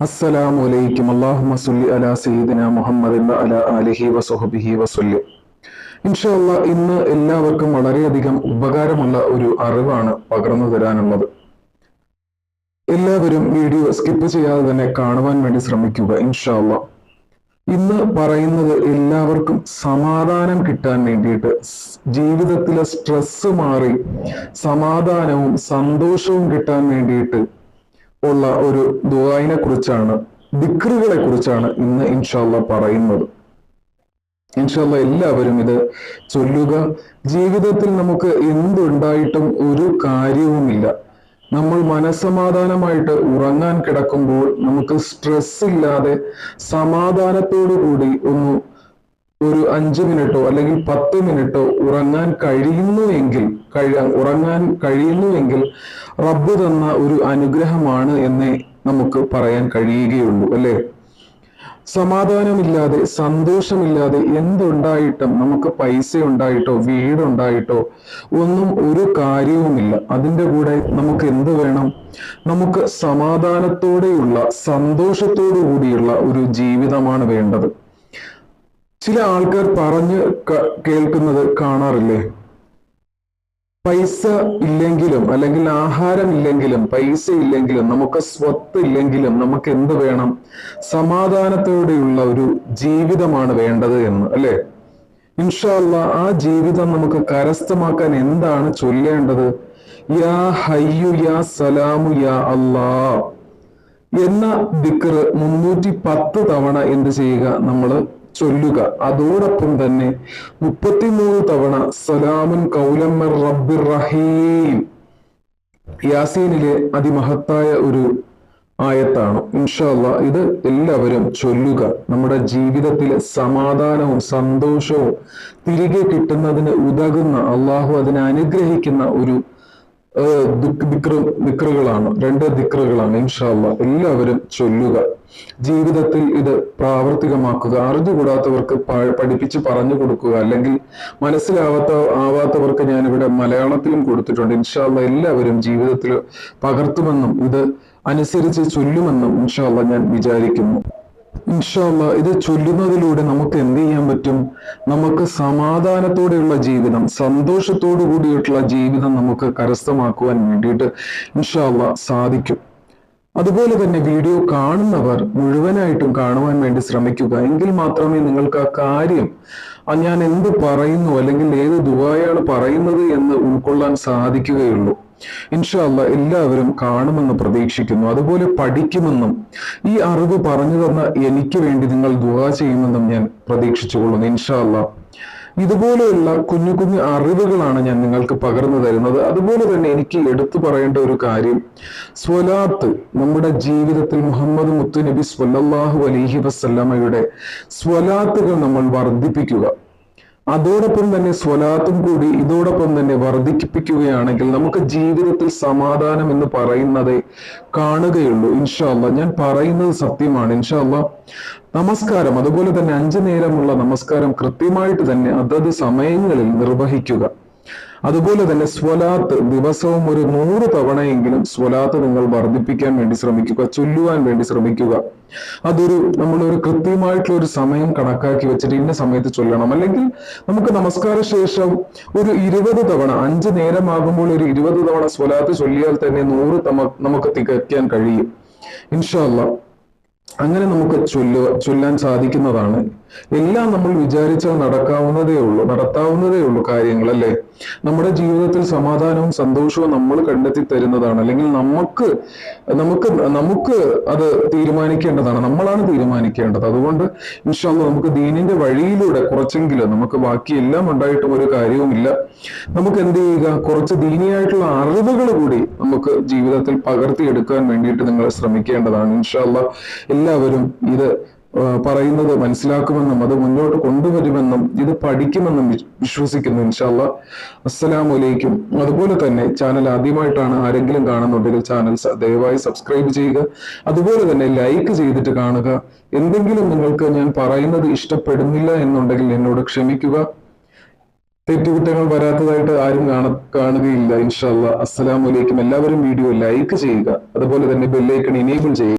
അസ്സലാമു അലൈക്കും സല്ലി അലാ സയ്യിദിന മുഹമ്മദിൻ വ അലാ വസഹബിഹി വസല്ലം ഇൻഷാല്ല ഇന്ന് എല്ലാവർക്കും വളരെയധികം ഉപകാരമുള്ള ഒരു അറിവാണ് പകർന്നു തരാനുള്ളത്. എല്ലാവരും വീഡിയോ സ്കിപ്പ് ചെയ്യാതെ തന്നെ കാണുവാൻ വേണ്ടി ശ്രമിക്കുക ഇൻഷാല്ല ഇന്ന് പറയുന്നത് എല്ലാവർക്കും സമാധാനം കിട്ടാൻ വേണ്ടിയിട്ട് ജീവിതത്തിലെ സ്ട്രെസ് മാറി സമാധാനവും സന്തോഷവും കിട്ടാൻ വേണ്ടിയിട്ട് ഉള്ള ഒരു ദുബായിനെ കുറിച്ചാണ് ദിക്റുകളെ കുറിച്ചാണ് ഇന്ന് ഇൻഷാല്ല പറയുന്നത്. ഇൻഷാല്ല എല്ലാവരും ഇത് ചൊല്ലുക. ജീവിതത്തിൽ നമുക്ക് എന്തുണ്ടായിട്ടും ഒരു കാര്യവുമില്ല. നമ്മൾ മനസമാധാനമായിട്ട് ഉറങ്ങാൻ കിടക്കുമ്പോൾ നമുക്ക് സ്ട്രെസ് ഇല്ലാതെ സമാധാനത്തോടു കൂടി ഒന്ന് ഒരു അഞ്ച് മിനിറ്റോ അല്ലെങ്കിൽ പത്ത് മിനിറ്റോ ഉറങ്ങാൻ കഴിയുന്നുവെങ്കിൽ കഴിയാൻ ഉറങ്ങാൻ കഴിയുന്നുവെങ്കിൽ റബ്ബ് തന്ന ഒരു അനുഗ്രഹമാണ് എന്ന് നമുക്ക് പറയാൻ കഴിയുകയുള്ളൂ അല്ലേ? സമാധാനമില്ലാതെ സന്തോഷമില്ലാതെ എന്തുണ്ടായിട്ടും നമുക്ക് പൈസ ഉണ്ടായിട്ടോ വീടുണ്ടായിട്ടോ ഒന്നും ഒരു കാര്യവുമില്ല. അതിന്റെ കൂടെ നമുക്ക് എന്ത് വേണം? നമുക്ക് സമാധാനത്തോടെയുള്ള സന്തോഷത്തോടു കൂടിയുള്ള ഒരു ജീവിതമാണ് വേണ്ടത്. ചില ആൾക്കാർ പറഞ്ഞ് കേൾക്കുന്നത് കാണാറില്ലേ? പൈസ ഇല്ലെങ്കിലും അല്ലെങ്കിൽ ആഹാരം ഇല്ലെങ്കിലും പൈസ ഇല്ലെങ്കിലും നമുക്ക് സ്വത്ത് ഇല്ലെങ്കിലും നമുക്ക് എന്ത് വേണം? സമാധാനത്തോടെയുള്ള ഒരു ജീവിതമാണ് വേണ്ടത് എന്ന് അല്ലെ? ഇൻഷാല്ല ആ ജീവിതം നമുക്ക് കരസ്ഥമാക്കാൻ എന്താണ് ചൊല്ലേണ്ടത്? യാ ഹയ്യു യാ സലാമു യാ അല്ലാ. എന്ന ദിക്കറ് മുന്നൂറ്റി പത്ത് തവണ എന്ത് ചെയ്യുക? നമ്മൾ ചൊല്ലുക. അതോടൊപ്പം തന്നെ മുപ്പത്തിമൂന്ന് തവണ സലാമുൻ കൗലമ്മർ റബ്ബിർ റഹീം. യാസീനിലെ അതിമഹത്തായ ഒരു ആയത്താണ്. ഇൻഷല്ല ഇത് എല്ലാവരും ചൊല്ലുക. നമ്മുടെ ജീവിതത്തിലെ സമാധാനവും സന്തോഷവും തിരികെ കിട്ടുന്നതിന് ഉതകുന്ന അള്ളാഹു അതിനെ അനുഗ്രഹിക്കുന്ന ഒരു ദിക്റുകളാണ്. രണ്ട് ദിക്റുകളാണ്. ഇൻഷാല്ല എല്ലാവരും ചൊല്ലുക. ജീവിതത്തിൽ ഇത് പ്രാവർത്തികമാക്കുക. അറിഞ്ഞുകൂടാത്തവർക്ക് പഠിപ്പിച്ച് പറഞ്ഞു കൊടുക്കുക. അല്ലെങ്കിൽ മനസ്സിലാവാത്ത ആവാത്തവർക്ക് ഞാൻ ഇവിടെ മലയാളത്തിലും കൊടുത്തിട്ടുണ്ട്. ഇൻഷാല്ല എല്ലാവരും ജീവിതത്തിൽ പകർത്തുമെന്നും ഇത് അനുസരിച്ച് ചൊല്ലുമെന്നും ഇൻഷാല്ല ഞാൻ വിചാരിക്കുന്നു. ഇൻഷാല്ല ഇത് ചൊല്ലുന്നതിലൂടെ നമുക്ക് എന്ത് ചെയ്യാൻ പറ്റും? നമുക്ക് സമാധാനത്തോടെയുള്ള ജീവിതം സന്തോഷത്തോടു കൂടിയിട്ടുള്ള ജീവിതം നമുക്ക് കരസ്ഥമാക്കുവാൻ വേണ്ടിയിട്ട് ഇൻഷാല്ല സാധിക്കും. അതുപോലെ തന്നെ വീഡിയോ കാണുന്നവർ മുഴുവനായിട്ടും കാണുവാൻ വേണ്ടി ശ്രമിക്കുക. എങ്കിൽ മാത്രമേ നിങ്ങൾക്ക് ആ കാര്യം ഞാൻ എന്ത് പറയുന്നു അല്ലെങ്കിൽ ഏത് ദുബായാണ് പറയുന്നത് എന്ന് ഉൾക്കൊള്ളാൻ സാധിക്കുകയുള്ളൂ. ഇൻഷാല്ല എല്ലാവരും കാണുമെന്ന് പ്രതീക്ഷിക്കുന്നു. അതുപോലെ പഠിക്കുമെന്നും ഈ അറിവ് പറഞ്ഞു തന്ന എനിക്ക് വേണ്ടി നിങ്ങൾ ദുആ ചെയ്യുമെന്നും ഞാൻ പ്രതീക്ഷിച്ചുകൊള്ളുന്നു. ഇൻഷാല്ല ഇതുപോലെയുള്ള കുഞ്ഞു കുഞ്ഞു അറിവുകളാണ് ഞാൻ നിങ്ങൾക്ക് പകർന്നു തരുന്നത്. അതുപോലെ തന്നെ എനിക്ക് എടുത്തു പറയേണ്ട ഒരു കാര്യം. സ്വലാത്ത് നമ്മുടെ ജീവിതത്തിൽ മുഹമ്മദ് മുത്തുനബി സ്വല്ലാഹു അലഹി വസല്ലമയുടെ സ്വലാത്തുകൾ നമ്മൾ വർദ്ധിപ്പിക്കുക. അതോടൊപ്പം തന്നെ സ്വലാത്തും കൂടി ഇതോടൊപ്പം തന്നെ വർദ്ധിപ്പിക്കുകയാണെങ്കിൽ നമുക്ക് ജീവിതത്തിൽ സമാധാനം എന്ന് പറയുന്നതേ കാണുകയുള്ളൂ ഇൻഷാല്ല ഞാൻ പറയുന്നത് സത്യമാണ് ഇൻഷാല്ല നമസ്കാരം അതുപോലെ തന്നെ അഞ്ചു നേരമുള്ള നമസ്കാരം കൃത്യമായിട്ട് തന്നെ അതത് സമയങ്ങളിൽ നിർവഹിക്കുക. അതുപോലെ തന്നെ സ്വലാത്ത് ദിവസവും ഒരു നൂറ് തവണയെങ്കിലും സ്വലാത്ത് നിങ്ങൾ വർദ്ധിപ്പിക്കാൻ വേണ്ടി ശ്രമിക്കുക ചൊല്ലുവാൻ വേണ്ടി ശ്രമിക്കുക. അതൊരു നമ്മളൊരു കൃത്യമായിട്ടുള്ള ഒരു സമയം കണക്കാക്കി വെച്ചിട്ട് ഇന്ന സമയത്ത് ചൊല്ലണം. അല്ലെങ്കിൽ നമുക്ക് നമസ്കാര ശേഷം ഒരു ഇരുപത് തവണ അഞ്ച് നേരമാകുമ്പോൾ ഒരു ഇരുപത് തവണ സ്വലാത്ത് ചൊല്ലിയാൽ തന്നെ നൂറ് നമുക്ക് തികയ്ക്കാൻ കഴിയും. ഇൻഷാല്ല അങ്ങനെ നമുക്ക് ചൊല്ലുക ചൊല്ലാൻ സാധിക്കുന്നതാണ് എല്ലാം നമ്മൾ വിചാരിച്ചാൽ നടക്കാവുന്നതേ ഉള്ളൂ നടത്താവുന്നതേ ഉള്ളൂ കാര്യങ്ങൾ അല്ലേ നമ്മുടെ ജീവിതത്തിൽ സമാധാനവും സന്തോഷവും നമ്മൾ കണ്ടെത്തി തരുന്നതാണ്. അല്ലെങ്കിൽ നമുക്ക് നമുക്ക് നമുക്ക് അത് തീരുമാനിക്കേണ്ടതാണ്. നമ്മളാണ് തീരുമാനിക്കേണ്ടത്. അതുകൊണ്ട് ഇൻഷാല്ല നമുക്ക് ദീനിന്റെ വഴിയിലൂടെ കുറച്ചെങ്കിലും നമുക്ക് ബാക്കി എല്ലാം ഉണ്ടായിട്ടും ഒരു കാര്യവുമില്ല. നമുക്ക് എന്ത് ചെയ്യുക? കുറച്ച് ദീനിയായിട്ടുള്ള അറിവുകൾ കൂടി നമുക്ക് ജീവിതത്തിൽ പകർത്തിയെടുക്കാൻ വേണ്ടിയിട്ട് നിങ്ങൾ ശ്രമിക്കേണ്ടതാണ് ഇൻഷാല്ല എല്ലാവരും ഇത് പറയുന്നത് മനസ്സിലാക്കുമെന്നും അത് മുന്നോട്ട് കൊണ്ടുവരുമെന്നും ഇത് പഠിക്കുമെന്നും വിശ്വസിക്കുന്നു ഇൻഷാല്ല അസ്സലാമു അലൈക്കും. അതുപോലെ തന്നെ ചാനൽ ആദ്യമായിട്ടാണ് ആരെങ്കിലും കാണുന്നുണ്ടെങ്കിൽ ചാനൽ ദയവായി സബ്സ്ക്രൈബ് ചെയ്യുക. അതുപോലെ തന്നെ ലൈക്ക് ചെയ്തിട്ട് കാണുക. എന്തെങ്കിലും നിങ്ങൾക്ക് ഞാൻ പറയുന്നത് ഇഷ്ടപ്പെടുന്നില്ല എന്നുണ്ടെങ്കിൽ എന്നോട് ക്ഷമിക്കുക. തെറ്റുകുറ്റങ്ങൾ വരാത്തതായിട്ട് ആരും കാണ കാണുകയില്ല ഇൻഷാല്ല അസ്സലാമു അലൈക്കും. എല്ലാവരും വീഡിയോ ലൈക്ക് ചെയ്യുക. അതുപോലെ തന്നെ ബെല്ലൈക്കൺ ഇനേബിൾ ചെയ്യുക.